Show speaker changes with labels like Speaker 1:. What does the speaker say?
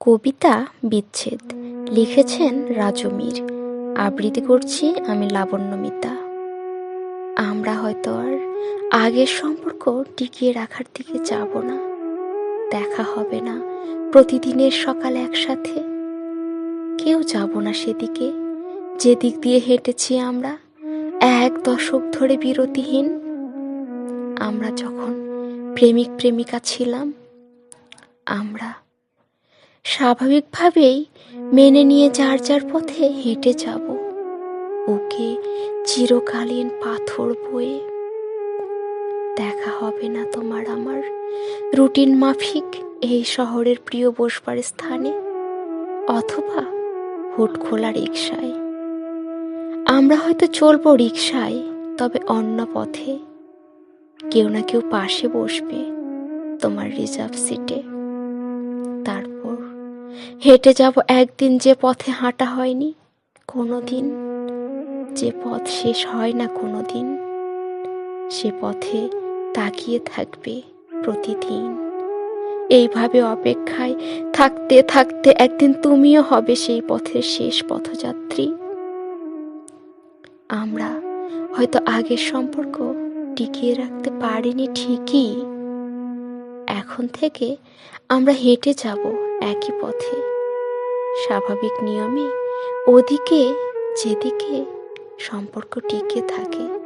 Speaker 1: কবিতা বিচ্ছেদ। লিখেছেন রাজমীর। আবৃত্তি করছি আমি লাবণ্যমিতা। আমরা হয়তো আর আগের সম্পর্ক টিকিয়ে রাখার দিকে যাব না। দেখা হবে না প্রতিদিনের সকাল একসাথে। কেউ যাব না সেদিকে। যেদিক দিয়ে হেঁটেছি আমরা, এক দশক ধরে বিরতিহীন। আমরা যখন প্রেমিক প্রেমিকা ছিলাম, আমরা স্বাভাবিকভাবেই মেনে নিয়ে যার যার পথে হেঁটে যাব। ওকে চিরকালীন পাথর বয়ে। দেখা হবে না তোমার আমার রুটিন মাফিক এই শহরের প্রিয় বসবার স্থানে, অথবা হুট খোলা রিক্সায় আমরা হয়তো চলবো রিক্সায় তবে অন্য পথে। কেউ না কেউ পাশে বসবে তোমার রিজার্ভ সিটে। হেঁটে যাব একদিন যে পথে হাঁটা হয়নি কোনো দিন যে পথ শেষ হয় না কোনো দিন সে পথে তাকিয়ে থাকবে প্রতিদিন। এইভাবে অপেক্ষায় থাকতে থাকতে একদিন তুমিও হবে সেই পথের শেষ পথযাত্রী। আমরা হয়তো আগের সম্পর্ক টিকিয়ে রাখতে পারিনি ঠিকই। এখন থেকে আমরা হেঁটে যাব একই পথে। স্বাভাবিক নিয়মে ওদিকে যেদিকে সম্পর্ক টিকে থাকে